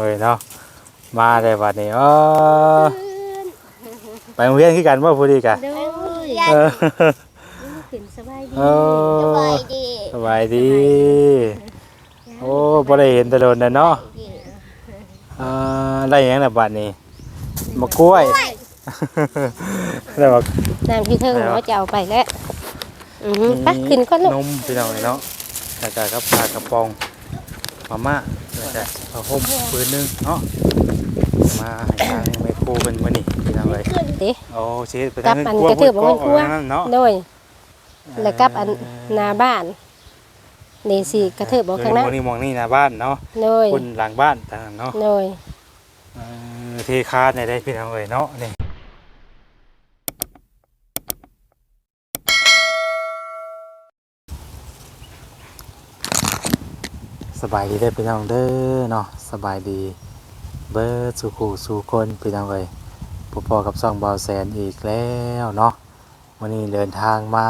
เอ้ยเนาะมาได้บัดนี้เออไปโรงเรียนคือกันบ่ผู้ดีกะโดยเออขึ้นสบายดีเอสอบายดีสบายดีโอ้บ่ได้เห็นแตะโดนน่ะเนาะเอ่าได้หยังน่ะบัดนี้มะกล้วยได้บักน้ำพี่เทิงไปแล้วหัวจะเอาไปแล้วอือหือไปขึ้นก่อนลูกนมพี่น้องเนาะแล้วก็กับปลากระป๋องมาม่า แล้วก็ผ้าห่มปืนหนึงเนาะมาให้ทางแม่ครูเพิ่นมื้อนี้พี่น้องเอ้ยเด้โอ้สิไปกลัทางบเงินอันครัวกระทืบบ่แม่นครัวเอาไนั่นเนาะ โดย แล้วกลับอันหน้าบ้านนี่สิกระเทิบบ่ข้างหน้าเออมองนี่มองนี่หน้าบ้านเนาะโดยคนหลังบ้านต่างเนาะโดย เออเทคาดในได้พี่น้องเอ้ยเนาะนี่ สบายดีเด้อพี่น้องเด้อเนาะสบายดีเบิร์ดสู่ขู่สู่คนพี่น้องเอ้ยพบพอกับซ่องเบาแสนอีกแล้วเนาะวันนี้เดินทางมา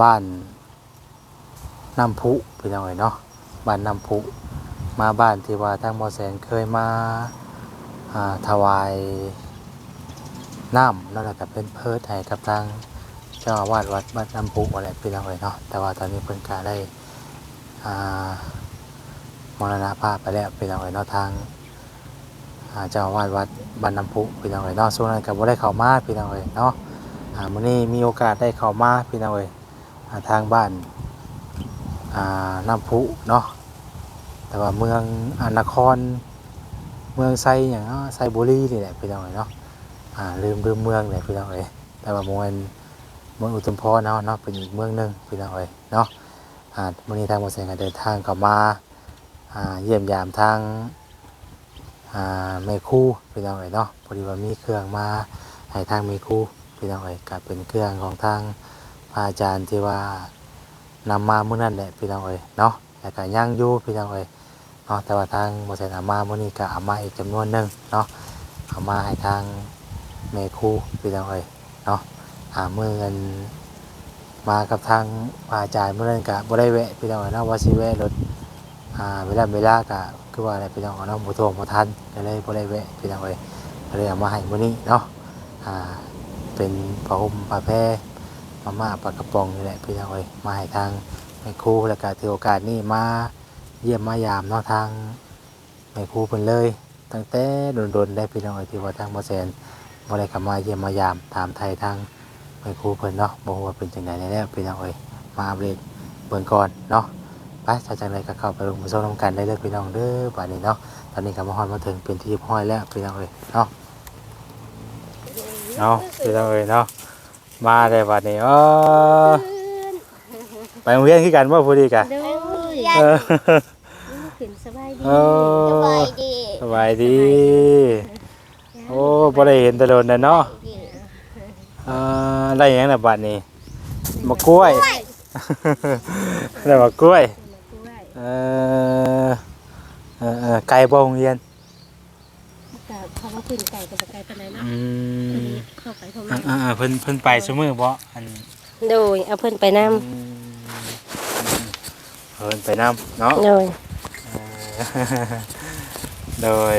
บ้านน้ำพุพี่น้องเอ้ยเนาะบ้านน้ำพุมาบ้านที่ว่าทางหมอแสนเคยมาถวายน้ำแล้วก็เป็นเพิดให้กับทางเจ้าอาวาสวัดบ้านน้ำพุอะไรพี่น้องเลยเนาะแต่ว่าตอนนี้เพิ่นก็ได้ มรณภาพไปแล้วพี่น้องเลยนาะทางเจ้าวาสวัดบ้านน้ำพุพี่น้องเลยนาะช่วงนั้นก็บ่ได้เข้ามาพี่น้องเลยเนาะอ่ามื้อนี้มีโอกาสได้เข้ามาพี่น้องเลยอ่าทางบ้านอ่าน้ำพุเนาะแต่ว่าเมืองอนครเมืองไซอย่างเนาะไซบุรีนี่แหละพี่น้องเอ้ยเนาะอ่าลืมลืมเมืองเลยพี่น้องเอ้ยแต่ว่าเมืองเมืองอุตมพรเนาะเนาะเป็นอีกเมืองหนึ่งพี่น้องเอ้ยเนาะ อ่ามื้อนี้ทางบ่แสงก็เดินทางเข้ามาอ่าเยี่ยมยามทางอ่าแม่ครูพี่น้องเอ้ยเนาะพอดีว่ามีเครื่องมาให้ทางแม่ครูพี่น้องเอ้ยก็เป็นเครื่องของทางพระอาจารย์ที่ว่านำมาเมื้อนั้นแหละพี่น้องเอ้ยเนาะแล้วก็ย่างอยู่พี่น้องเอ้ยเนาะแต่ว่าทางบริษัทอามามื้อนี้ก็เอามาอีกจำนวนหนึ่งเนาะเอามาให้ทางแม่ครูพี่น้องเอ้ยเนาะหามือเงิน มากับทางพระอาจารย์มื้อนั้นก็บ่ได้แวะพี่น้องเอ้ยเนาะว่าสิแวะรถอ่าเวลาเวลาก็คือว่าอะไรพี่น้องเอ้ยเนาะบ่ทวงบ่ทันก็เลยบ่ได้แวะพี่น้องเอ้ยก็เลยเอามาให้มื้อนี้เนาะอ่าเป็นผ้าห่มผ้าแพรมาม่าปลากระป๋องนี่แหละพี่น้องเอ้ยมาให้ทางแม่ครูแล้วก็ถือโอกาสนี้มาเยี่ยมมายามเนาะทางแม่ครูเพิ่นเลย ตั้งแต่โดนๆได้พี่น้องเอ้ยที่ว่าทางบ่แซนบ่ได้เข้ามาเยี่ยมมายามถามไทยทาง แม่ครูเพิ่นเนาะบ่ฮู้ว่าเป็นจังไดแน่แล้วพี่น้องเอ้ยมาอัปเดตเบิ่งก่อนเนาะไปถ้าจังไดก็เข้าไปลงมือซ้อมนํกันได้เลยพี่น้องเด้อบัดนี้เนาะตอนนี้ก็มาฮอดมาถึงเป็นที่เรียบร้อยแล้วพี่น้องเอ้ยเนาะเอาพี่น้องเอ้ยเนาะมาได้บัดนี้เออไปโรงเรียนคือกันว่าพูดดีกะโดยเออขึ้นสบายดีโอ้สบายดีสบายดี โอ้บ่ได้เห็นแตะโดนน่ะเนาะเอ่าได้หยังน่ะบัดนี้มะกล้วย ได้มะกล้วยเออเออเออไก่บ่โรงเรียนก็เขาว่าขึ้นไก่กับไก่ปานใดเนาะอืมเข้าไปเข้าอ่ามาอ่าเพิ่นเพิ่นไปซุมื้อบ่อัน โดยเอาเพิ่นไปนำอืมเพิ่นไปนํเนาะโดยโดย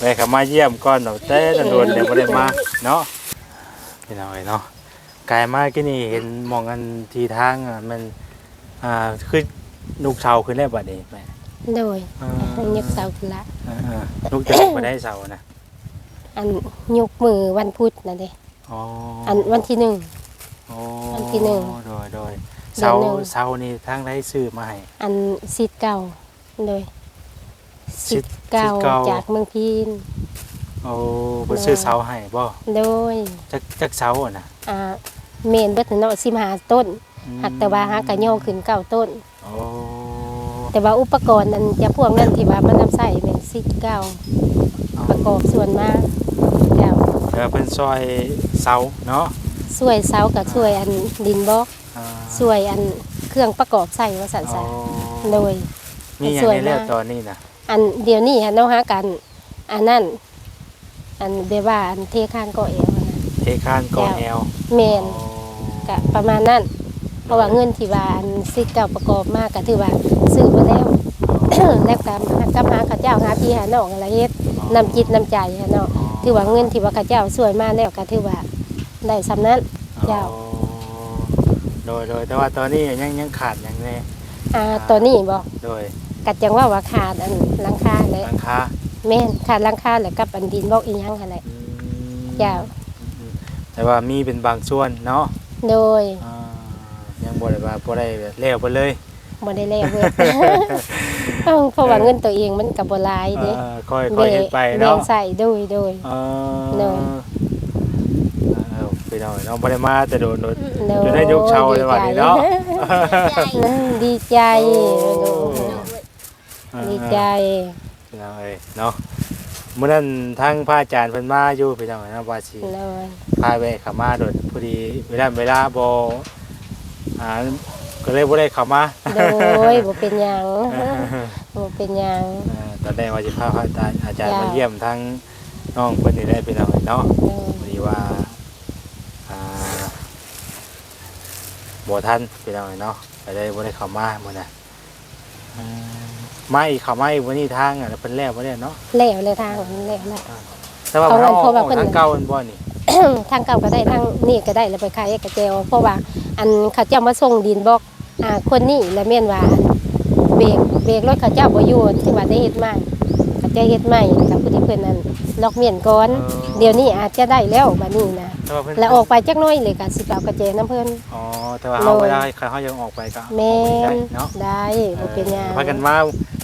แม่เขามาเยี่ยมก่อนเราแต่โดนๆเดี๋ยวบ่ได้มาเนาะ พี่น้องเอ้ยเนาะกายมากี่นี่เห็นมองกันทีทางอะมันอ่าคือลูกเสาขึ้นแล้วบัดนี้แม่โดยอ่าอันยกเสาขึ้นละอ่าอ่าลูกจะบ่ได้เสานะอันยกมือวันพุธนั่นเด้อ๋ออันวันที่หนึ่งโอ้วันที่หนึ่งโดยโดยเดือนเสาหนึ่งเสานี่ทางได้ซื้อมาให้อันสิทธิ์เก่าโดยสิสิททธิ์ธิ์เก่าสิทธิ์เก่าจากเมืองพีน โอ้บ่ซื้อเสาให้บ่โดยจักจักเสาอะนะอ่าเมนเบิดเนาะสิมาหาต้นอืมหักแต่ว่าหากะโยกขึ้นเก้าต้นโอ้แต่ว่าอุปกรณ์นั้นจะพวกนั้นที่ว่ามันนำใส่เป็นสิทธิ์เก่าประกอบส่วนมากเจ้าเดี๋ยวเพิ่นซอยเสาเนาะช่วยเสากับช่วยอันดินบล็อกอ่าช่วยอันเครื่องประกอบใส่ว่าสันสาอ๋อโดยมีอย่างสวยในเรื่องมากตอนนี้นะอันเดี๋ยวนี้ฮะเนาะฮะกันอันนั้น อันเบว่าอันเทคานก็เอวนะเทคานก่อนแอลเมนอ๋อกะประมาณนั้น เพราะว่าเงินที่ว่าอันซิกเก่าประกอบมากก็ถือว่าซื้อมาแล้วแล้วก็กับหาข้าเจ้าหาพี่หาน้องอะไรเฮ็ดน้ำจิตน้ำใจหาเนาะถือว่าเงินที่ว่าข้าเจ้าช่วยมาแล้วก็ถือว่าได้สำนั้นเจ้าอ๋อโดยโดยแต่ว่าตอนนี้ยังยังขาดอย่างแน่อ่าตัวนี้บ่โดยกัดจังว่าว่าขาดอันหลังคาแหละหลังคา แม่นขาดหลังคาแล้วกับอันดินบอกอีหยังหั่นแหละอืมเจ้าอืมแต่ว่ามีเป็นบางส่วนเนาะโดยอ่ายังบ่ได้ว่าบ่ได้แบบแล้วไปเลย บ่ได้แล้วเบิด เอ้าเพราะว่าเงินตัวเองมันก็บ่หลายเด้เออค่อยค่อยเฮ็ดไปแบ่เนาะงใส่โดยโดย เอโดอยเออไปหน่อยเนาะบ่ได้มาแต่โดนโดนโดยจะได้ยกเช้าเลยวันนี้เนาะ ดีใจโอ้ดีใจ พี่น้องเอ้ยเนาะมื้อนั้นทางพระอาจารย์เพิ่นมาอยู่พี่น้องเอ้ยเนาะว่าสิโดยพาแวะเข้ามาโดดพอดีเวลาเวลาบ่อ่าก็เลยบ่ได้เข้ามาโดยบ่เป็นหยังบ่เป็นหยังเออตอนแรกว่าจะพาพระอาจารย์อาจารย์จ้ะมาเยี่ยมทั้งน้องเพิ่นนี่ได้พี่น้องเอ้ยเนาะโดยพอดีว่าอ่าบ่ทันพี่น้องเอ้ยเนาะก็เลยบ่ได้เข้ามามื้อน่ะ อืมมาอีกเข้ามาอีกวันนี้ทางอะเพิ่นแล้วบ่ได้เนาะแล้วเลยทางนั้นแล้วแล้วแต่ว่าเอาเราเพราะว่าออกเพิ่น ทางเก่ามันบ่นี่ ทางเก่าก็ได้ทางนี่ก็ได้แล้วไปขายกระเจวเพราะว่าอันเขาเจ้ามาส่งดินบอกอ่าคนนี้และแม่นว่าเบรกเบรกรถเขาเจ้าบ่อยู่ที่ว่าได้เฮ็ดใหม่เขา เจ้าเฮ็ดใหม่กับผู้ที่เพิ่นนั้นล็อกเมียนก่อน เดี๋ยวนี้อาจจะได้แล้วบัดนี้นะแต่ว่าเพิ่นแล้วออกไปจักหน้อยเลยก็สิไปเอากระเจน้ำเพิ่น อ๋อแต่ว่าเฮาโดยเวลาใครเฮายังออกไปก็แม่ออกไปได้นเนาะได้บ่เป็นหยังพากันมา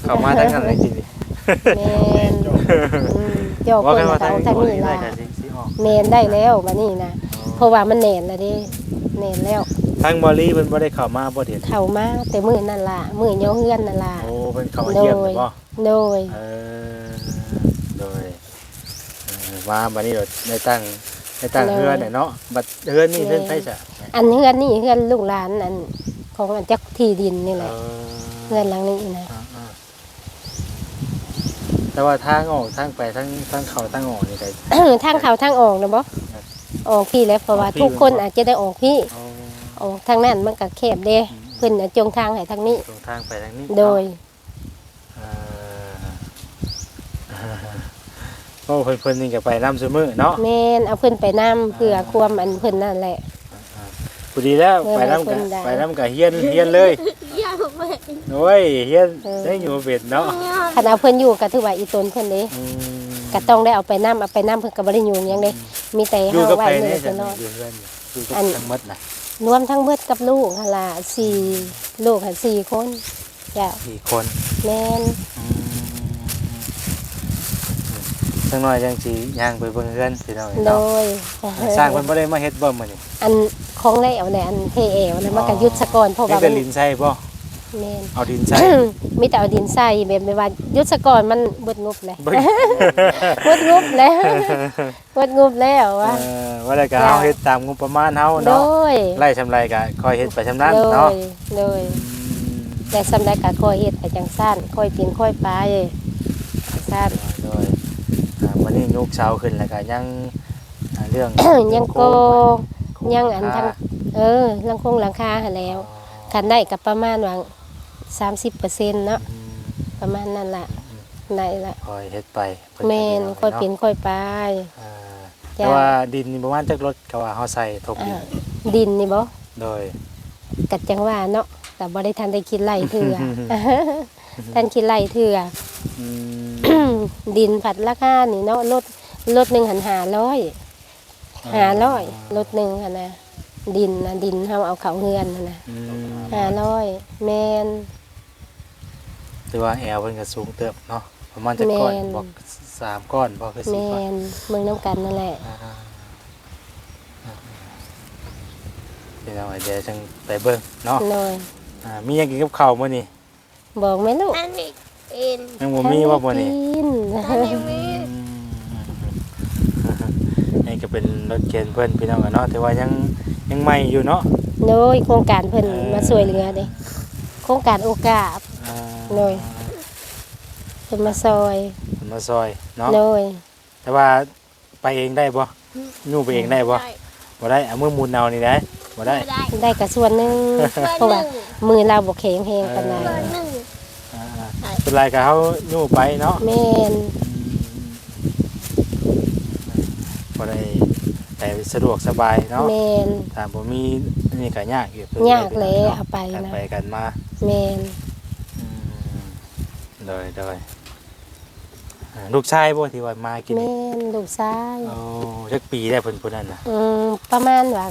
เข้ามาทางนั้นเลยทีนี้แม่นอืมเจ้าว่าเพิ่กันนว่าก็ทางเอาทางนี้นี้ได้ล่ะก็สิสิออกแม่นได้แล้วบัดนี้นะเพราะว่ามันแน่นแล้วเด้แน่นแล้ว ทางบอลี่เพิ่นบ่ได้เข้ามาบ่เห็นเข้ามาแต่มื้อนั่นล่ะมื้อโยเฮือนนั่นล่ะโอ้เพิ่นเข้ามาเยี่ยมโดยบ่โดย เออโดย เออว่าบัดนี้เราได้ตั้งได้ตั้งเฮือนเนี่ยเนาะบัดเฮือนนี่เฮือนไผซะอันเฮือนนี่เฮือนลูกหลานอันของอันจักที่ดินนี่แหเอละอเฮือนหลังนี้นะอ่าอ่าแต่ว่าทางออกทางไปทางทางเข้าทางออกนี่ก็ทางเข้าทางออกนะบ่ออกพี่แล้วเพราะว่าออกพี่ทุกคนอาจจะได้ออกพี่เอาออกทางนั้นมันก็แคบเด้เพิ่นน่ะจงทางให้ทางนี้ตรงทางไปทางนี้โดยเอ่อ โอ้เพิ่นเพิ่นนี่ก็ไปนำซุมื้อเนาะแม่นเอาเพิ่นไปนํเพื่อความอันเพิ่นนั่นแหละ พอดีแล้วเออไปนำเพิ่กันนได้ ไปนำกับเฮียนเฮียนเลยอยากไปโอ้ยเฮียนเออได้อยู่เป็ดเนาะคันเอาเพิ่นอยู่ก็ถือว่าอีตนเพิ่นเด้อืมก็ต้องได้เอาไปนํเอาไปนํเพิ่นก็บ่ได้ยุ่งหยังเด้มีแต่อยู่เฮากับไว้ใครมื้เนี่อยจะจะนอนอยู่เพื่อนอยู่กับอัน ทั้งหมดน่ะรวมทั้งเบิดกับลูกหั่นล่ะสี่ลูกหั่นสี่คนจ้ะกี่คนแม่นอืม จังน้อยจังสิย่างไปเบิ่งเฮือนสิเนาะโดเนาะยสร้างเพิ่นบ่ได้มาเฮ็ดบ่มื้อนี้อันของแล้วเนี่ยอันเทเอวแล้วมันก็ยุดสะกอนเพราะนี่ว่าก็มันลินใส่บ่แม่น เอาดินใส่ มีแต่เอาดินใส่แบบไม่ว่ายุดสะกอนมันเบิดงบเลยเบิ่งเบิดงบแล้วเบิดงบแล้ววะเออว่าแล้วก็เฮาเฮ็ดตามงบประมาณเฮาโดเนาะยไล่ชำไรก็คอยเฮ็ดไปชำนั้นโดเนาะยโดยแต่สำหรับการคอยเฮ็ดไปจังสั้นคอยเป็นคอยไปสั้นโดยอ่าวันนี้ ยกเช้าขึ้นแล้วก็ยังอ่าเรื่อง ยังโกโครงยังอันค่าทั้งเออหลังคงหลังคาหั้นแล้วคันได้กับประมาณว่า30%เนาะอืมประมาณนั้นล่ะได้ละคอยเฮ็ดไปพิ่แม่นก็ค่อยเนาะเป็นค่อยไป อ่าจ้ะ แต่ว่าดินนี่ประมาณจักรถก็ว่าเฮาใส่ทบดินอ่าดินนี่บ่โดย กัดจังว่าเนาะแต่บ่ได้ทันได้คิดไล่เถื่อทันคิดไล่เถื่อ อืม ดินผัดราคานี่เนาะรถรถหนึ่งหันหาร้อยหาร้อยรถหนึ่งหันนะดินนะดินเฮาเอาเขาเฮือนนั่นนะอืมหาร้อยแมนแต่ว่าแอลเพิ่นก็สูงเติบเนาะประมาณจักก้อนแม่นบอกสามก้อนบ่คือแมสี่ก้อนนเมืองน้ำกันนั่นแหละอ่าเดี๋ยวเอาเดี๋ยวจังไปเบิ่งเนาะหน่อยอ่ามีหยังกินกับข้าวมื้อนี้บอกไหมลูกอันนี้ เป็นยังบ่มีว่ามื้อนี้กินอันนี้มีนี่ก็เป็นรถเกณฑ์เพื่อนพี่น้องกันเนาะแต่ว่ายังยังใหม่อยู่เนาะ โดยโครงการเพิ่นเออ มาช่วยเหลือเด้โครงการโอกาส อ่าโดย เพิ่นมาซอยเพิ่นมาซอยเนาะ โดยแต่ว่าไปเองได้บ่ยู่ไปเองได้บ่ได้บ่ได้เอามือหมุนเอานี่ได้บ่ได้ ได้ได้กระส่วนหนึง เบอร์เพราะหว่านึ่งมือเราบ่แข็งแรงปานใดเบอร์หนึ่งอ่าใช่เป็น ไรก็เฮายู่ไปเนาะแม่นบ่ได้แต่สะดวกสบายเนาะแม่นถ้าบ่มีนี่ก็ยากอยู่ยากแหละเอาไปกันนะไปกันมาแม่นอืมโดยโดยอ่าลูกชายบ่ที่ว่ามากินแม่นลูกชาย โอ้จักปีได้เพิ่นผู้นั้นน่ะอืมประมาณว่า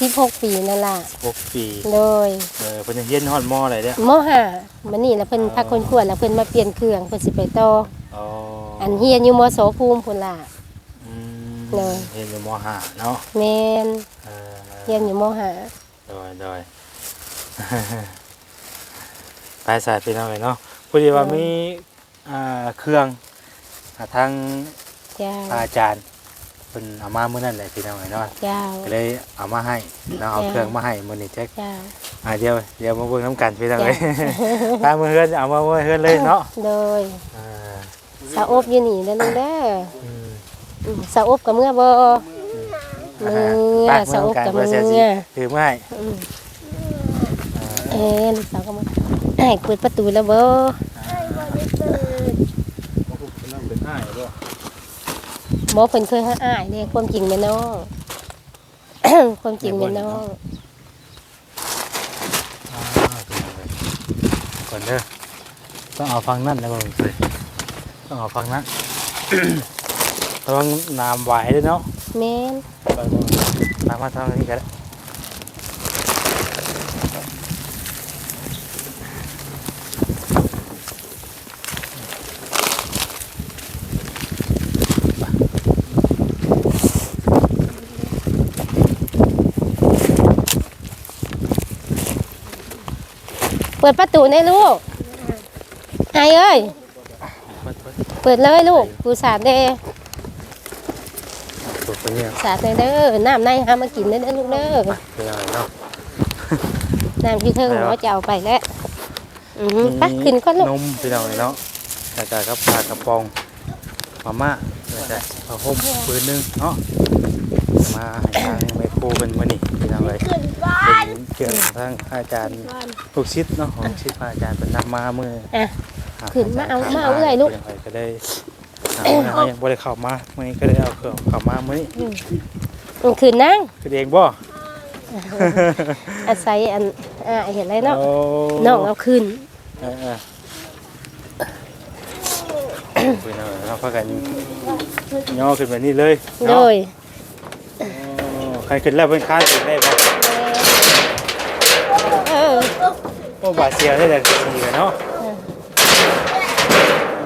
16ปีนั่นล่ะ6ปีโดยเออเพิ่นยังเรียนฮอดมอะไรเด้อมห้ามันนี่แล้วเพิ่นพักคนขวดแล้วเพิ่นมาเปลี่ยนเครื่องเพิ่นสิไปต่ออ๋ออันเฮียนอยู่มโสภูมิพุ่นล่ะอืมเลยเรียนอยู่มห้าเนาะแม่นเออเฮียนอยู่มห้าโดยโดยไปสายพี่น้องเลยเนาะพอดีว่ามีอ่าเครื่องอ่าทางจ้าอาจารย์ เพิ่นเอามามื้อนั้นแหละพี่น้องเลยเนาะจ้า ก็เลยเอามาให้เนาะเอาจ้ะเครื่องมาให้มื้อนี้แจ็คจ้า อ่าเดี๋ยวเดี๋ยวมาเบิ่งน้ำกันพี่น้องจ้ะเลยตามมือเฮือนเอามามือเฮือนเลยเนาะโดยอ่าสาวอบอยู่นี่เด้อลูกเด้ออืมอืมสาวอบกับเมื่อบ่มือไปสาวเมืองกันกับเพื่อเสียมืสิอถือไม้อืมเอ้ลูกสาวก็มาให้เปิดประตูแล้วบ่ เป็นไม้บ่ บ่เพิ่นเคยหาอ้ายเด้ความจริงแม่น้องความจริงแม่น้องอ่าก่อนเด้อต้องเอาฟังนั่นนะบ่มึงเลยต้องเอาฟังนั้นระวังน้ำไหวด้วยเนาะแม่นไปบ่น้ำมาทางนี้ก็ได้ เปิดประตูให้ลูกไอ้เอ้ยเปิดเปิดเปิดเลยลูกกูสาดเด้เปิดไปเนี่ยสาดเลยเด้อน้ำในหามากินเด้อเด้อลูกเด้อเป็นอะไรเนาะน้ำที่เธอไปวะหัวจะเอาไปแล้วอือหือไปขึ้นก่อนลูกนมพี่น้องเนาะแล้วก็กับปลากระป๋องมาม่าแล้วก็ผ้าห่มปืนหนึงเนาะ มาให้ทางไมโครเป็นมื้อนี้พี่น้องเลยขึ้นบ้านเป็นเครื่องของทางอาจารย์ลูกศิษย์เนาะของลูกศิษย์พระอาจารย์เป็นนำมาเมื่ออะหขึ้นมาเอามาเอาเอื้อยลูก ก็ได้หาเมื่อเขายังบ่ได้เข้ามาเมื่อนี้ก็ได้เอาเครื่องเข้ามามื้อนี้อืมขึ้นนั่งคือเองบ่ อาศัยอันอ่าเห็นไรเนาะโอ้ น้องเอาขึ้นเออเออคุยหน่อยเนาะพากันย่อขึ้นแบบนี้เลยโดเนาะยโอ้ ใครขึ้นแล้วเป็นข้านขึ้นได้บ่เออโอ้บาดเสียวได้แต่ดีกันเนาะ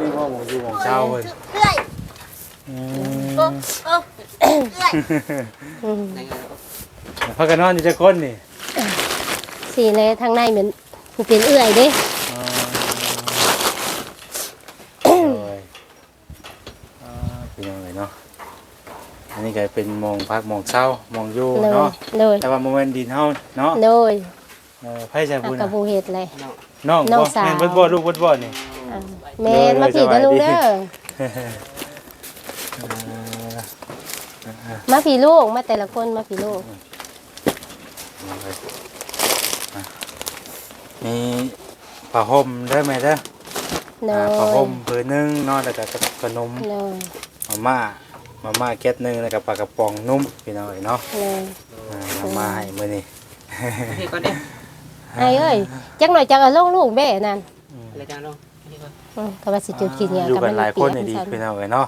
นี่ว่าหมองอยู่หมองเช้าเพิ่นเรื่อยอืโอ้มโอ้เรื่อยอืมพากันนอนอยู่จักคนนี่สีเลยทางในเหมือนผู้เป็นเอื้อยเด้ อ๋อโอ้ยอ่าเป็นยังไงเนาะอันนี้ ก็เป็นหมองพักหมองเช้าหมองอยู่โดยเนาะโดยแต่ว่าโมเมนต์ดินเฮาเนาะโดยเออไผจะอาพูดกับนะผู้เฮ็ดเลย น้องน้องบ่สาว แม่นเบิดบ่ลูกเบิดบ่นี่ อ่าแม่นมาผีเด้อลูกเด้อเออมาผีลูกมาแต่ละคนมาผีลูกเอาเลยอะมีผ้าห่มได้ไหมเด้อโดอ่ายผ้าห่มผืนหนึงเนาะแล้วก็ขนมโดยมาม่า มาม่าแก๊สหนึงแล้วก็ปลากระป๋องนุ่มพี่น้องเอ้ยเนาะโดยอ่าเอามาให้มื้อนี้ นี่ก่อนเด้อไอ้เอ้ยจักหน่อยจักเอาลงลูกแม่นั่นอะไรจังลงนี่ก่อนอืมก็ว่าสิจุดกินเนี่ยอยู่กับกัมันนหลายคนนี่เปีดีกพี่น้องเอ้ยเนาะ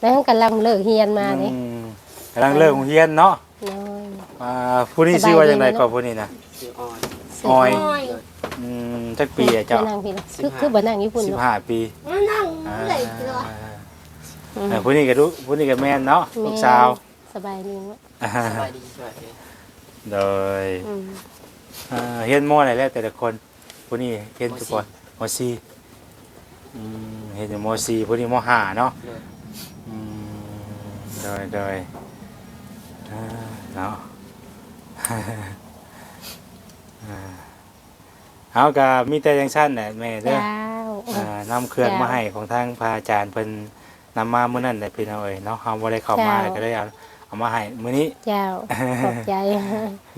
แล้วกำลังเลิกเฮียนมาเนี่ยอืมกำลังเลิกโรงเรียนเนาะน้อยอ่าผู้นี้ชื่อว่าจังไดก่อนผู้นี้นะชื่อออนออยโอ้ยอืมจักปีอะเจ้ามานั่งพี่นะคือคือบ่นั่งญี่ปุ่นสิบเนาะห้าปีมานั่งอ่า เรื่อยเรื่อยอืมเออผู้นี้ก็รู้ผู้นี้ก็แม่นเนาะลูกสาวสบายดีเนาะอ่าสบายดีสบายดีโดยอืมอ่าเฮียนมอไหนแล้วแต่ละคนผู้นี้เฮียนทุกคนมสี่อืมเฮียนอยู่มสี่ผู้นี้มห้าเนาะเลยอืมโดยโดยอ่าเนาะ อ่าเอาก็มีแต่ยังสั้นแหละแม่เด้อ เจ้า อ่านำเครื่องมาให้ของทางพระอาจารย์เพิ่น นำมามื้อนั้นแหละพี่น้องเอ้ยเนาะเฮาบ่ได้เข้ามาก็เลยเอาเอามาให้มื้อนี้เจ้าขอบใจ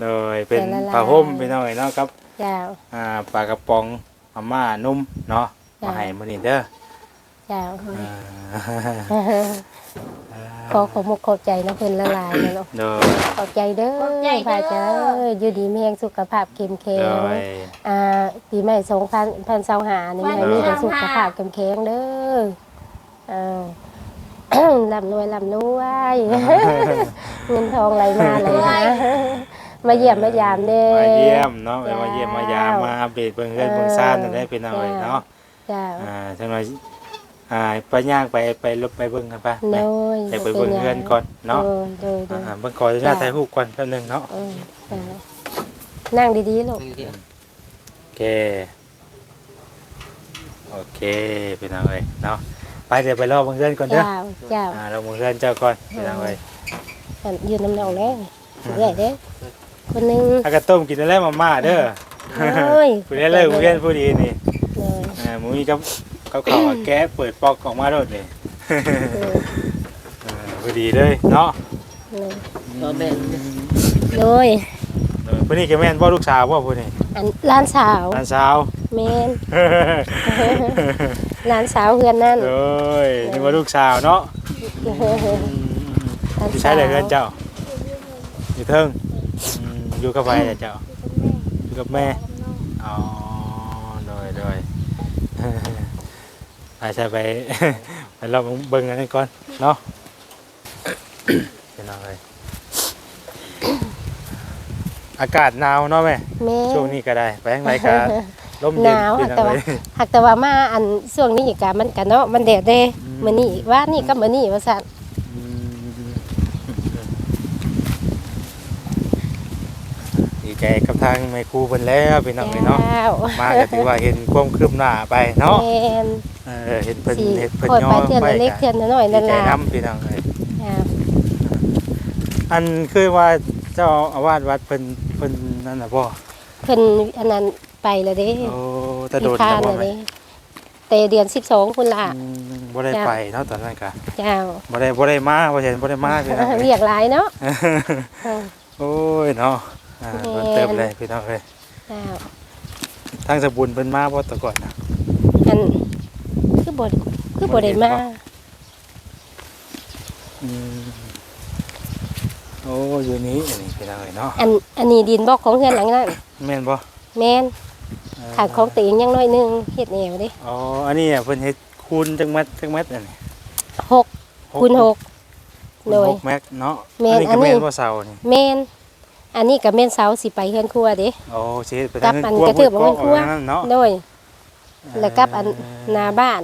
โดยเป็นแต่ละลายผ้าห่มพี่น้องเอ้ยเนาะครับเจ้าอ่าปลากระป๋องมาม่านุ่มเนาะจ้ะมาให้มื้อนี้เด้อจ้าอ่าขอขอบมุกขอบใจนะเพิ่นละลายนะเนาะโดยขอบใจเด้อขอบใจเด้อพระเจ้าเอ้ยอยู่ดีมีแรงสุขภาพเข้มแข็โดงยอ่าปีใหม่สองพันพันสองหานี่วันให้มีแต่25สุขภาพเข้มแข็งเด้ออ้า วร่ำรวยร่ำรวยเงินทองไหลมาเลยนะมาเยี่ยมมายามเด้มาเยี่ยมเนาะจ้ามาเยี่ยมมายามมาอัปเดตเบิ่งเฮือนเบิ่งซ่านนั่นได้เป็นเอาไว้เนาะจ้าอ่าจังหน่อยอ่าไปย่างไปไปลบไปเบิ่งกันปะโดยอยากไปเบิ่งเฮือนก่อนเนาะโดยโดยโดยอ่าเบิ่งขออนุญาตถ่ายรูปก่อนแป๊บหนึงเนาะเออจ้านั่งดีๆลูกมือเดียวโอเคโอเคเป็นเอาไว้เนาะ ไปเดี๋ยวไปรอเบิ่งเฮือนก่อนเด้อเจ้าเจ้าอ่าเราเบิ่งเฮือนเจ้าก่อนเป็นเอาไว้อันยืนน้ำหนองแน่ใหญ่เด้คนหนึงถ้ากระต้มกินได้แล้วมาม่าเด้อโอ้ยผู้ได้เลยผู้เรียนผู้ดีนี่เลยอ่าหมูมีกับกับข้าวอะแกะเปิดปอกออกมาโดดนี่เลยอ่าผู้ดีเลยเนาะเลยก็แม่นเลยเออผู้นี้ก็แม่นบ่ลูกสาวบ่ผู้นี้อันร้านสาวหลานสาว แมน ร้านสาวเฮือนนั่น เอ้ยนึกว่าลูกสาวเนาะร้านอยู่สาใช้วได้เฮือนเจ้า อยู่เทิงอืมอยู่กับไผล่ะเจ้า อยู่กับแม่ อ๋อโดยโดยไปใช่ไป ไปลองเบิ่งอันนี้ก่อนเนาะ เป็นเอาเลยอากาศหนาวเนาะแม่ แม่ช่วงนี้ก็ได้ ไปทางไหนก็ ลมเย็นหนาวเป็นแต่เอาว่าเลยหากแต่ว่ามาอันช่วงนี้อีกะมันกะเนาะมันแดดเด้อืม มื้อนี้ว่านี่ก็มื้อนี้ว่าซั่นอืมดีใจกับทางแม่ครูเพิ่นแล้วพี่น้องพี่เนาะจ้ามาก็ถือว่าเห็นความคืบหน้าไปเนาะแม่นเออเห็นเพิ่นสิเห็นเพิ่นโคตรย่อไปเทื่อละเล็กก็เทื่อละน้อยดีนั่นใจล่ะนํพี่น้องเอ้ยจ้าอันคือว่าเจ้าอาวาสวัดเพิ่นเพิ่นนั่นน่ะบ่เพิ่นอันนั้น ไปแล้วเด้โอ้แตะโดดคาแต่นบ่แล้วแม่เด้แต่เดือน12พุ่นล่ะอืมบ่ได้จ้ะไปเนาะตอนนั้นก็เจ้าบ่ได้บ่ได้มาบ่เห็นบ่ได้มาพี่น้องเอ้ยเรียกหลายเนาะเออโอ้ยเนาะอ่าแม่นโดนเติมเลยพี่น้องเอ้ยเจ้าทางสบุญเพิ่นมาบ่แตะก่อนนะอันคือบดคือบดได้มาอืมโอ้อยู่นี้อันนี้พี่น้องเอ้ยเนาะอันอันนี้ดินบอกของเฮือนหลังนั้นแม่นบ่แม่นเออ ขาดของตัวเองยังน้อยหนึงเฮ็ดแนวเด้อ๋ออันนี้อะเพิ่นเฮ็ดคูณจังมัดจังมัดอันนี้หกคูณหกคูณโดยหกแม็กเนาะแม่นอันนี้ก็อันนี้แม่นบ่เสานี่แม่นอันนี้กับแม่นเสาสิไปเฮือนครัวเด้โอ้สิเฮ็ดไปกลัทางบเงินอันครัวกระเทือบพุ่นเงินครัวออกนั่นเนาะโดยแล้วกับอันหน้าบ้าน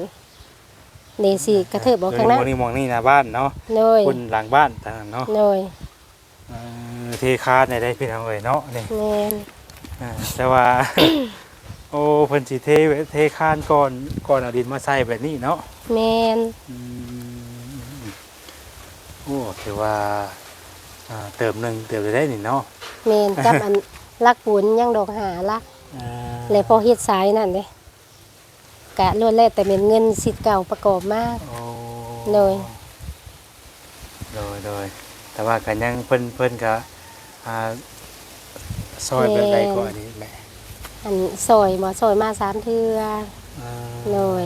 นี่สิกระเทิบออกข้างหน้าเดี๋ยวนี้มองนี่หน้าบ้านเนาะโดยคุณหลังบ้านทางนั้นเนาะโดยเออเทคาดเนี่ยได้พี่น้องเอ้ยเนาะนี่แม่นอ่าแต่ว่า โอ้เพิ่นสิเทไว้เทคานก่อนก่อนเอาดินมาใส่แบบนี้เนาะแม่นอืมโอ้ถือว่าอ่าเติมหนึงเติมได้นี่เนาะแม่นกับอัน ลักปูนยังดอกหาลักอ่าแล้วพอเฮ็ดสายนั่นเด้กะล้วนแล้วแต่เป็นเงินสิทธิ์เก่าประกอบมาก โอ้โดยโดยโดยแต่ว่ากันยังเพิ่นเพิ่นก็อ่าซอยแบบใดก็อันนี้แหละ อันซอยหมอซอยมาสามเทื่อ อ่าโดย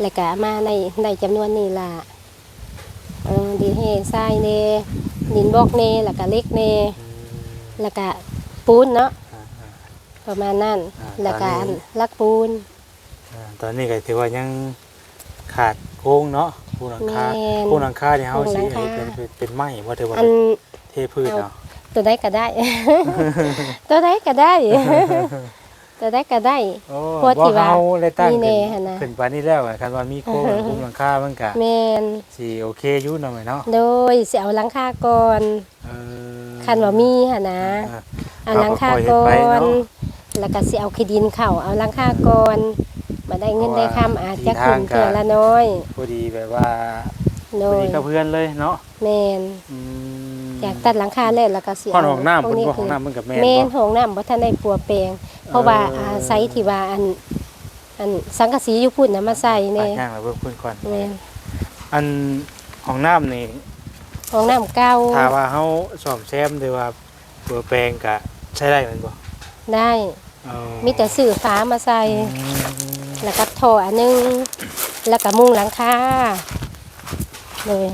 แล้วก็มาในในจำนวนนี้ล่ะเออดินเฮทรายเนดินบล็อกเนแล้วก็เล็กเนอืมแล้วก็ปูนเนาะอ่าอ่า ประมาณนั้นอ่าแล้วก็ตอนนี้ ลักปูนอ่าตอนนี้ก็ถือว่ายังขาดโค้งเนาะปูหลังคาแม่นปูหลังคาเนี่ยเฮาโครงสิหลังคา ให้เป็นเป็นเป็นไม้บ่ถือว่าอันเทพื้นเนาะ ตัวได้ก็ได้ ตัวได้ก็ได้ ตัวได้ก็ได้ โอ้พวกที่ว่าเฮาเลยตั้งมีแน่ขึ้นหั่นนะ ขึ้นปานนี้แล้วอะคันว่ามีโค้งปูหลังคามันก็แมนสิโอเคอยู่เนาะแม่เนาะโดยสิเอาหลังคาก่อนเออ คันว่ามีหั่นนะอ่าเอาหลังคาเอาก่อค่อยๆเฮ็ดไปน เนาะ แล้วก็สิเอาขี้ดินเข้าเอาหลังคาก่อนมาได้เงินเพราะว่าได้คำอาจจะที่ขึ้ทานงก็เทื่อละน้อยพอดีแบบว่าโดพอยดีกับเพื่อนเลยเนาะแมนอืม อยากตัดหลังคาแล้วแล้วก็สิห้องเอาห้องน้ำพวเพิ่กนนี้บ่ห้คือองน้ำมันกับแม่นแม่นบ่ห้องน้ำบ่ทันได้ปัวแปลง เพราะว่าเอออ่อาไซที่ว่าอันอันสังกะสีอยู่พุ่นน่ะมาใส่ไปแน่ย่างแล้วเบิ่งเพิ่นก่อนแม่นอันห้องน้ำนี่ห้องน้ำเก่าถ้าว่าเฮาซ่อมแซมหรือว่าเปิดแปลงก็ใช้ได้แม่นบ่ได้เออมีแต่สื่อฟ้ามาใส่อืมแล้วก็ทท่ออันหนึง แล้วก็มุงหลังคาเลย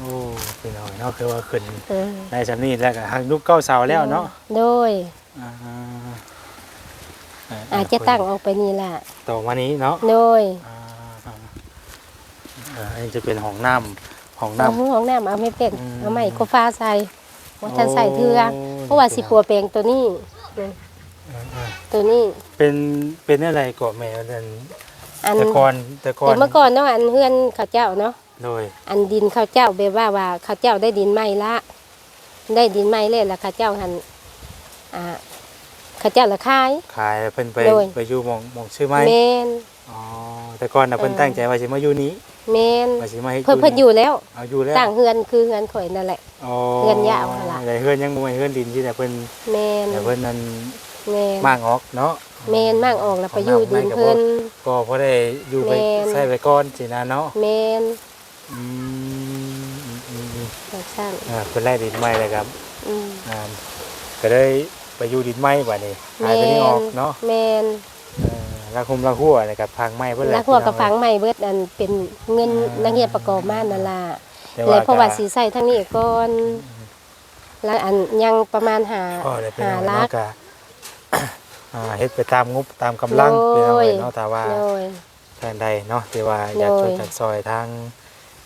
โอ้พี่น้องเนาะคือว่าขึ้นเออในสำนีแล้วก็หักลูกเก้าเสาแล้วเนาะโดย อ่าอาจจะตั้งออกไปนี่ล่ะต่อมานี้เนาะโดยอ่าอ่าอันนี้จะเป็นห้องน้ำห้องน้ำเอาห้องน้ำเอาไม่เป็นอืมเอาไม้โคฟ้าใส่ว่าทันใส่เทือเพราะว่าสิปัวแปลงตัวนี้อ่าตัวนี้ เป็นเป็นอะไรเกาะแม่นั่นอันแต่ก่อนแต่ก่อนแต่เมื่อก่อนเนาะอันเฮือนข้าวเจ้าเนาะ โดยอันดินข้าวเจ้าแบบว่าว่าข้าวเจ้าได้ดินใหม่ละ ได้ดินใหม่เลยแล้วข้าวเจ้าหันอ่าข้าวเจ้าละขาย ขายเพิ่นไปโดย ไปอยู่หมองหมองชื่อไหมเมน อ๋อแต่ก่อนน่ะเพิ่นเออ ตั้งใจว่าสิมาอยู่นี้เมนว่าสิมาเฮ็ดเพิ่นเพิ่นอยู่แล้วเอาอยู่แล้วต่างเฮือนคือเฮือนข่อยนั่นแหละ อ๋อเฮือนยาวหั่นล่ะ แต่เฮือนยังบ่แม่นเฮือนดินที่แต่เพิ่นเมนแต่เพิ่นนั้นเมนมางออกเนาะเมนมั่งออกแล้วไปอยู่ดินเพิ่น ก็พอได้อยู่ไปแม่น ใส่ไปก่อนสินะเนาะเมน อืมอืมอืมอืมแบบสั้นอ่าเพิ่นไล่ดินใหม่เลยครับอืมอ่าก็ได้ไปอยู่ดินใหม่บัดนี้เมหายไปนี่ออกนเนาะเมนเออลักคุมลักหัวเลยกับพังใหม่เพิ่นแหแล้วหัวกระฝังใหม่เบิดอันเป็นเงินนักเรียนประกอบมานั่นล่ะแต่แล้วเพราะว่าก็ สีใส่ทั้งนี้ก่อนแล้วอันยังประมาณหาก็ได้เป็นหาเอาลัเนาะกก็อ่าเฮ็ดไปตามงบตามกำลังโดยเป็นเอาไว้เนาะแต่ว่าโดยทางใดเนาะที่ว่าอยากโดยช่วยกันซอยทาง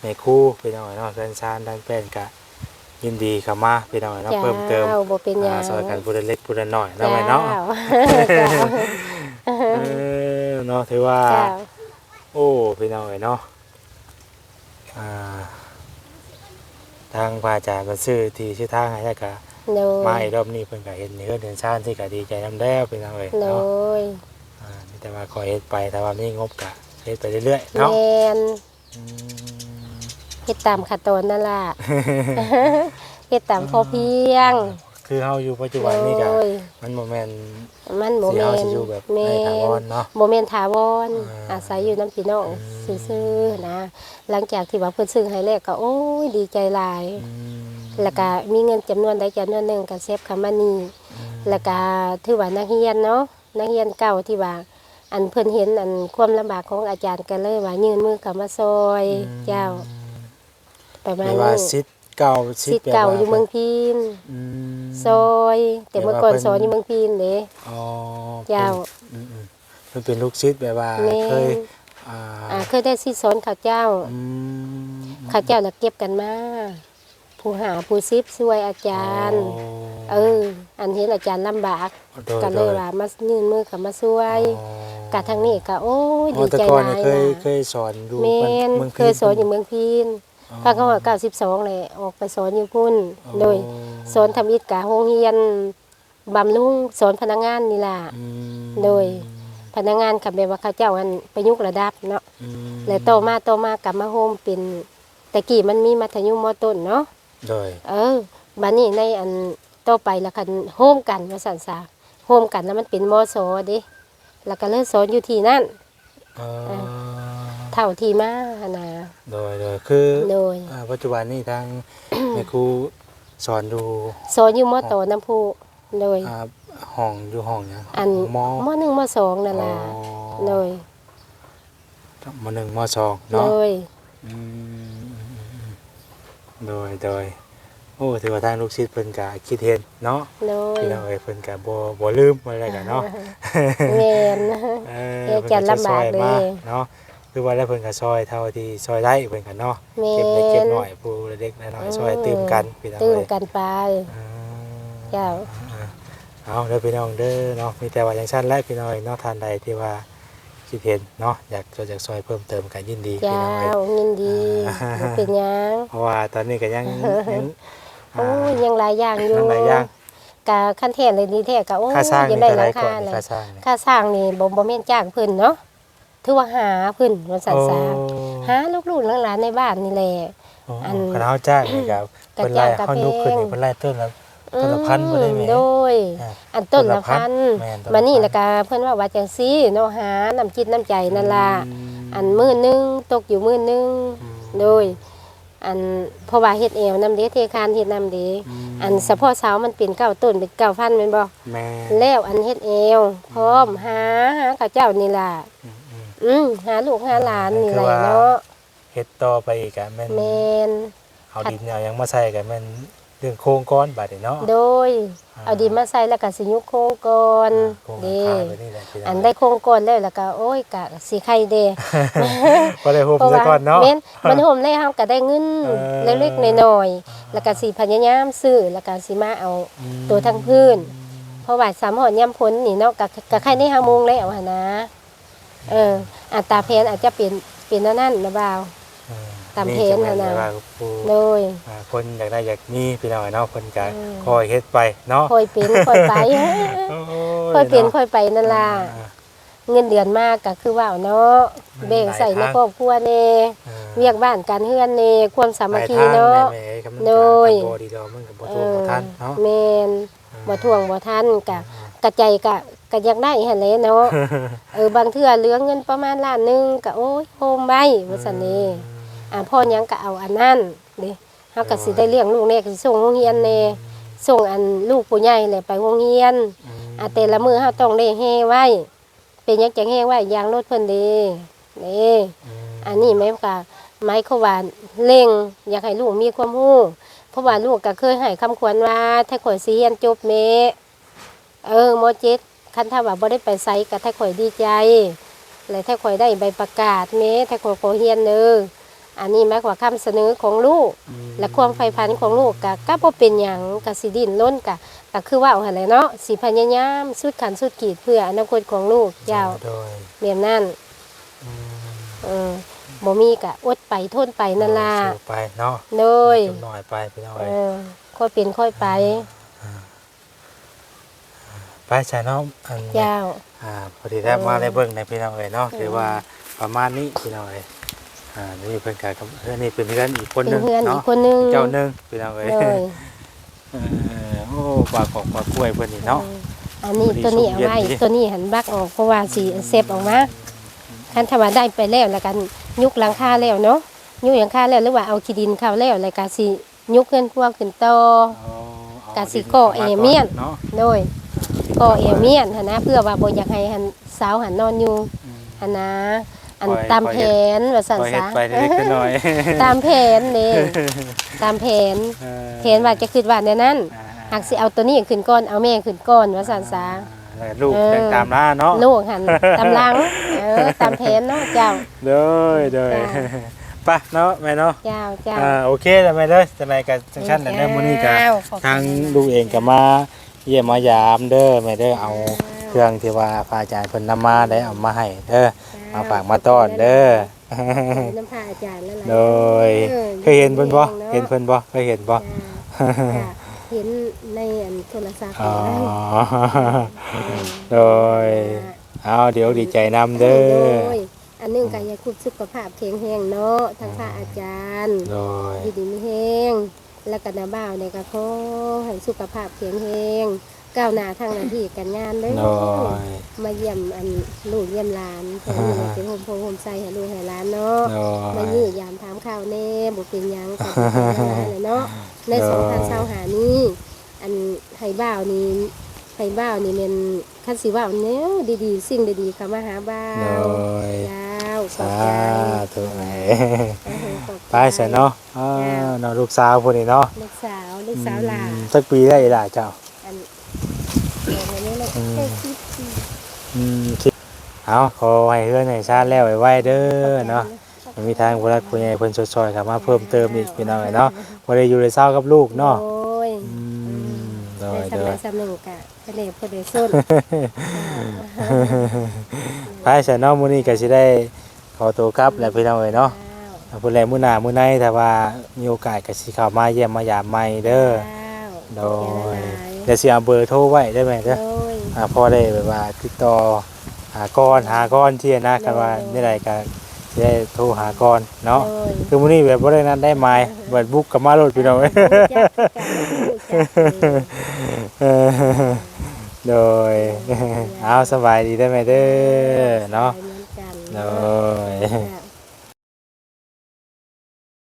ในครู่เป็นเอาไว้เนาะเพื่อนชานทางเป็นก็ยินดีเข้ามาเป็นเอาไว้เนาะจ้าเพิ่มเติมบ่เป็นหยัอ่างซอยกันผู้ใดเล็กผู้ใดน้อยเนาะไว้เนาะจ้าเออเนาะถือว่าจ้าโอ้พี่น้องเอ้ยเนาะอ่าทางพระอาจารย์มาซื้อที่ชื่อทางให้แล้วก็โดยมาอีกรอบนี้เพิ่นก็เห็นเนื้อเดือนชาติที่ก็ดีใจนำแล้วพี่น้องเอ้ยโดเนาะยอ่ามีแต่ว่าขอเฮ็ดไปแต่ว่ามีงบก็เฮ็ดไปเรื่อยๆเนาะแมนอืม เฮ็ดตามขั้นตอนนั่นล่ะเฮ็ดตามพอเพียง คือเฮาอยู่ปัจจุบันนี่ก็โดยมันบ่แม่นมันบ่สิแม่เฮานสิอยู่แบบแม่ในถาวนรเนาะบ่แม่นถาวรอ่าอาศัยอยู่น้ำพี่น้องอืมซื่อๆนะ หลังจากที่ว่าเพิ่นซื้อให้แล้วก็โอ้ยดีใจหลายอืมแล้วก็มีเงินจำนวนใดจำนวนหนึ่งก็เซฟคำมานี่อืมแล้วก็ถือว่านักเรียนเนาะนักเรียนเก่าที่ว่าอันเพิ่นเห็นอันความลำบากของอาจารย์ก็เลยว่า ยื่นมือเข้ามาซอยเจ้า ประมาณเรียกว่านี้สิทธิ์เก่าสิทธิ์เก่าอยู่เมืองพีนอืม ซอย แต่เมื่อก่อนสอนอยู่เมืองพีนเด้ อ๋อเจ้า อืมอืมมันเป็นลูกศิษย์แบบว่าแม่เคยอ่าอ่าเคยได้สิสอนข้าวเจ้า อืมข้าวเจ้าน่ะเก็บกันมาผู้หาผู้ซิบช่วยอาจารย์ เออ อันเห็นอาจารย์ลำบาก โดยก็เลยว่ามายื่นมือเข้ามาช่วยอ๋อกะทางนี้ก็โอ้ยอ๋อดีแต่ใจก่อนหเนี่ลายยเคยนะเคยสอนอยู่แม่นมืงเคยสอนอยู่เมืองพีน พระเขาว่าเก้าสิบสองเลยออกไปสอนอยู่พุ่นอ๋อโดยสอนทำอิฐกะโรงเรียนบำรุงสอนพนักงานนี่ล่ะอืมโดยพนักงานกับแบบว่าเขาเจ้าอันประยุกต์ระดับเนาะอืมแล้วโตมาโตมากลับมาโฮมเป็นแต่กี้มันมีมัธยมมต้นเนาะโดยเออบัดนี้ในอันต่อไปแล้วคันโฮมกันว่าสันซาโฮมกันแล้วมันเป็นมสเดิแล้วก็เลยสอนอยู่ที่นั่นอ๋อ เท่าที่มาหั้นนะโดยโดยคือโดยอ่าปัจจุบันนี่ทาง แม่ครูสอนดูสอนอยู่มโตน้ำพุโดยอ่าห้องอยู่ห้องเนี่ยอันมมหนึ่งมสองนั่นล่ะโดยมหนึ่งมสองโดเนาะยอืมอืมอืมอืมโดยโดยโอ้ถือว่าทางลูกศิษย์เพิ่นก็คิดเห็นเนาะโดยพี่น้องเอ้ยเพิ่นก็บ่บ่ลืมอะไรกันเนาะแม่น เอเฮ็ดกันลำบากเด้พิ่นก็ช่วยมาเนาะ คือว่าแล้วเพิ่นก็ซอยเท่าที่ซอยได้เพิ่นก็เนาะแม่เก็บเล็กเก็บนน้อยผู้เล็กๆน้อยอืมๆซอยตื่มกันพี่น้องตื่นเอ้ยกันไป อ่า เจ้า เอาเด้อพี่น้องเด้อเนาะมีแต่ว่าอย่างชั้นแรกพี่น้องเอ้ยเนาะทานใดที่ว่าคิดเห็นเนาะอยากจะอยากซอยเพิ่มเติมกันยินดีพี่เจ้าน้องเอ้ยยินดีอ่าบ่เป็นหยังเพราะว่าตอนนี้ก็ยังยังโอ้ยยังหลายอย่างอยู่ยังหลายอย่างกะขั้นแท้เลยดีแท้กะโอ้ยค่าสร้างยังนี่ได้เท่าไหราร่ก่อนนี่คาเลยค่าสร้างนี่ค่าสร้างนี่บ่บ่แม่นจ้างเพิ่นเนาะ ถือว่าหาเพิ่นว่าซั่นซะหาลูกๆหลานๆในบ้านนี่แหละโอ้อันคณะเขาจ้างนี่ครับกระเพิ่นไล่จ้างกระเขาลุกขึ้นเพลงนี่เพิ่นไล่ต้นละต้นละพันบ่ได้แม่โดยอ่าอันต้นละต้นละพัพันนแม่นต้นละมานี่พันแล้วก็เพิ่นว่าว่าจังซี่เนาะหาน้ำจิตน้ำใจนั่นล่ะอืมอันมื้อนึงตกอยู่มื้อนึงอืมโดยอันเพราะว่าเฮ็ดเอวน้ำเด้เทคานเฮ็ดน้ำเด้มอันเฉพาะเสามันเป็นเก้าต้นเป็นเก้าพันแม่นบ่แม่แล้วอันเฮ็ดเอวพร้อมหาหาข้าเจ้านี่ล่ะ อืมอืมอืมหาลูกหาหลานนี่แหคือละว่าเนาะเฮ็ดต่อไปอีกอะแม่นแมนเอาดินเอาหยังมาใส่กันแม่นเรื่องโครงก้อนบาดนี้เนาะโดยอ่าเอาดินมาใส่แล้วก็สิยุกโครงก่อนโครงเด้ข้างไว้นี่แหละพี่น้อังนได้โครงก่อนแล้วแล้วก็โอ้ยกะสิไข่เด้ก็ได้หุบซะก่อนเนาะ แม่นมันห่มแล้วเฮาก็ได้เงินเออ เล็กๆน้อยๆแล้วก็สิพยายามซื้อแล้วก็สิมาเอาตัวทั้งพื้น เพราะว่าสามหอนย่ำพ้นนี่เนาะก็ก็ไข่ได้ห้าโมงแล้วหั่นนะ เอออัตราเพนอาจจะเป็นเป็นอันนั่นนะบ่าวเออตามเพจน่ะนะแม่ว่าผู้โดย อ่าคนอยากได้อยากมีพี่น้องเนาะเพิ่นก็อืม คอยเฮ็ดไปเนาะค่อยเป็นค่อยไปโอ้ค่อยเป็นนาะค่อยไปนั่นล่ะอ่า เงินเดือนมากก็คือว่าเนาะมันแบ่งใส่ในหลายทาง ครอบครัวเน่อ่าเวียกบ้านการเฮือนเน่ความสามัคคีหลยทงเนาะแม่ๆก็มันโดยก็บ่ดีดอกมันก็บ่ถูกบ่ทันเนาะแมนบ่ท่วงบ่ทันกะกะใจกะ กะอยากได้หั่นแหละเนาะ เออบางเทื่อเหลือเงินประมาณล้านหนึงก็โอ้ยโฮมไว้ว่าซั่นนี่อ่าพ่อหยังก็เอาอันนั้นเด้เฮาก็สิได้เลี้ยงลูกแน่ก็สิส่งโรงเรียนแน่ส่งอันลูกผู้ใหญ่แหละไปโรงเรียน อืมอ่าแต่ละมื้อเฮาต้องได้เฮไว้ เป็นหยังจังเฮไว้ยางรถเพิ่นเด้นี่อืมอันนี้แม่นก็ไม้เขาว่าเร่ง อยากให้ลูกมีความรู้เพราะว่าลูกก็เคยให้คำควรว่า ถ้าข่อยสิเรียนจบแม่เออมเจ็ด คันถ้าว่าบ่ได้ไปไสก็ถ้าข่อยดีใจและถ้าข่อยได้ใบประกาศแม่ถ้าข่อยขอเรียนเด้ออันนี้หมายความว่าคำเสนอของลูก และความใฝ่ฝันของลูกก็ก็บ่เป็นหยังก็สิดิ้นรนก็ก็คือว่าเอาหั่นแหละเนาะสิพยายามสุดขันสุดขีดเพื่ออนาคตของลูกยาวโดยแบบนั้นอืมเออบ่มีก็อดไปทนไปนั่นล่ะสู้ไปเนาะโดยจำหน่อยไปพี่น้องเอเอ้ยอค่อยเป็นค่อยไป ไปใช่เนาะอันยาวอ่าพอดีได้มาได้เบิ่งในพี่น้องเอ้ยเนาะถือว่าประมาณนี้พี่น้องเอ้ยอ่านี่เพิ่นก็กับเพื่อนนี่เป็นเพื่อนอีกคนหเป็นึนงเพื่อนอีเนาะกคนนึง เจ้าหนึงพี่น้องเอ้ยโดยเออโอ้ปลาของปลากล้วยเพิ่นนี่เนาะ อันนี้ตัวนี้เอาไว้พอดีตัวนี้หันบักออกเพราะว่าสิเซฟออกมาคันถ้าว่าได้ไปแล้วแล้วกันยุกหลังคาแล้วเนาะยุกหลังคาแล้วหรือว่าเอาขี้ดินเข้าแล้วแล้วก็สิยุกเงินพวกขึ้นต่อเอาเอากะสิก่อเอเมี่ยน เนาะโดย ก็เอเมียนหันนะเพื่อว่าบ่อยากให้หันสาวหันนอนอยู่อืมหันนะอันปล่อยตามแผนว่าสั่นปล่อยเฮ็ดซะไปเล็กๆน้อยๆตามแผนนี่ตามแผนเออแผนว่าจะคิดว่าในนั้นอ่หากสิเอาตัวนี้ขึ้นก้อนเอาแม่ขึ้นก้อนว่าสั่นซะแล้วลูกเออแต่งตามหน้าเนาะลูกหันตำลังเออตามแผนเนาะเจ้าเด้อเด้อจ้าไปเนาะแม่เนาะเจ้าเจ้าอ่าโอเคแล้วแม่เด้อจังไดก็จังซั่นแหละเด้อมื้อนี้ก็เจ้าขอบคุณทางลูกเองก็มา เยี่ยมมายามเด้อแม่เด้อเอาเครื่องที่ว่าพระอาจารย์เพิ่นนำมาได้เอามาให้เด้อมาฝากมาต้อนเด้อน้ำพาอาจารย์นั่นแหละโดยเคยเห็นเพิ่นบ่เห็นเพิ่นบ่เคยเห็นบ่จ้าจ้าเห็นในอันโทรศัพท์อ๋อได้โดยเอาเดี๋ยวดีใจนำเด้อโดยอันหนึงก็อยากคุบสุขภาพแข็งแรงเนาะทั้งพระอาจารย์โดยดีดีมีแห้ง แล้วก็นาบ่าวในยก็ขอให้สุขภาพแข็งแรงก้าวหน้าทางหน้าที่การงานเด้โดอยมาเยี่ยมอันลูกเยี่ยมหลานเพื่อให้เป็นโฮมโพโฮมไซให้ลูกให้หลานเนาะโดมายยืดยามถามข่าวแน่บุเป็นหยังกับเลยเนาะในสองพันเศร้าหานี้อันไห้บ่าวนี้ ไห้บ่าวนี่เป็นคันสีว่าวเนี้ยดีๆ สิ่งดีๆเข้ามาหาบ่าโดวยยาวขอบสาใจธุแหมเออขอบใจไปเสร็จเนาะอ้าวเนาะลูกสาวพุ่นนี่เนาะลูกสาวลูกสาวหลานอืมสักปีได้อีหล่ะเจ้า อันเดี๋ยววันนี้เลยอืม แค่คิดสิอืมคิดเอาขอให้เฮือนให้ชาติแล้วไว้ๆเด้อเนาะมันมีทางผู้รักผู้ใหญ่เพิ่นช่วยๆครับมาเพิ่มเติมอีกพี่น้องเนาะบ่ได้อยู่ในเศร้ากับลูกเนาะโอ้ยอืมโดได้ยสำโดเร็ยจสำหนึ่งกะ ทะเลพอดีสุดไปเสร็จเนาะมื้อนี้ก็สิได้ขอตัวกลับแล้วพี่น้องเอ้ยเนาะผู้แลมื้อหน้ามื้อในถ้าว่ามีโอกาสก็สิเข้ามาเยี่ยมมายามใหม่เด้อโดยเดี๋ยวสิเอาเบอร์โทรไว้ได้ไหมเด้อโดยอ่าพอได้แบบว่าติดต่อหาก้อนหาก้อนที่นะกันว่าโดยได้ไรก็สิได้โทรหาก้อนเนาะโดยคือมื้อนี้แบบบ่ได้นั้นได้หมายเบิดบุกกับมาโลดพี่น้องเอ้ยเออ โดยเอาสบายดีได้ไหมเด้อเนาะโดยโดย